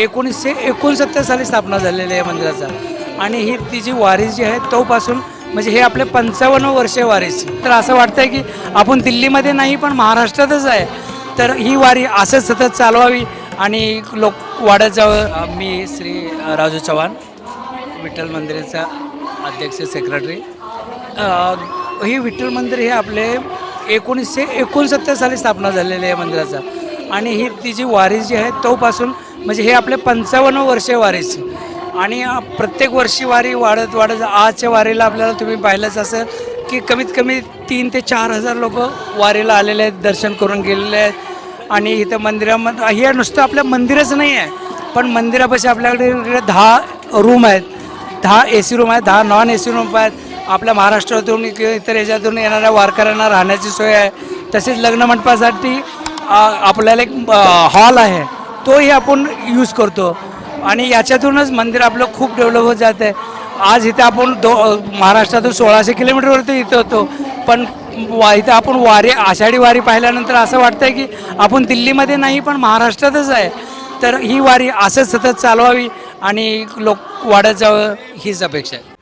एकोणीसशे एकोणसत्तर साली स्थापना झालेली आहे मंदिराचा. आणि ही ती जी वारीस जी आहे तोपासून म्हणजे हे आपले पंचावन्न वर्षे वारीस. तर असं वाटतंय की आपण दिल्लीमध्ये नाही पण महाराष्ट्रातच आहे. तर ही वारी असंच सतत चालवावी आणि लोक वाढत जावं. मी श्री राजू चव्हाण विठ्ठल मंदिराचा अध्यक्ष सेक्रेटरी ही विठ्ठल मंदिर हे आपले एकोणीसशे एकोणसत्तर साली स्थापना झालेली आहे मंदिराचा. आणि ही ती जी वारीस जी आहे तोपासून म्हणजे हे आपले पंचावन्न वर्षे वारीची आणि प्रत्येक वर्षी वारी वाढत वाढत आजच्या वारीला आपल्याला तुम्ही पाहिलंच असेल की कमीत कमी तीन ते चार हजार लोक वारीला आलेले आहेत दर्शन करून गेलेले आहेत. आणि इथं मंदिरामध्ये हे नुसतं आपल्या मंदिरच नाही आहे पण मंदिरापाशी आपल्याकडे इकडे दहा रूम आहेत. दहा ए सी रूम आहेत दहा नॉन ए सी रूम आहेत. आपल्या महाराष्ट्रातून किंवा इतर याच्यातून येणाऱ्या वारकऱ्यांना राहण्याची सोय आहे. तसेच लग्न मंडपासाठी आपल्याला एक हॉल आहे. तोही आपण यूज करतो. आणि याच्यातूनच मंदिर आपलं खूप डेव्हलप होत जातं आहे आज इथं आपण दो महाराष्ट्रातून सोळाशे किलोमीटरवरती इथं होतो. पण वा इथं आपण वारी आषाढी वारी पाहिल्यानंतर असं वाटतं आहे की आपण दिल्लीमध्ये नाही पण महाराष्ट्रातच आहे. तर ही वारी असंच सतत चालवावी आणि लोक वाढत जावं हीच अपेक्षा आहे.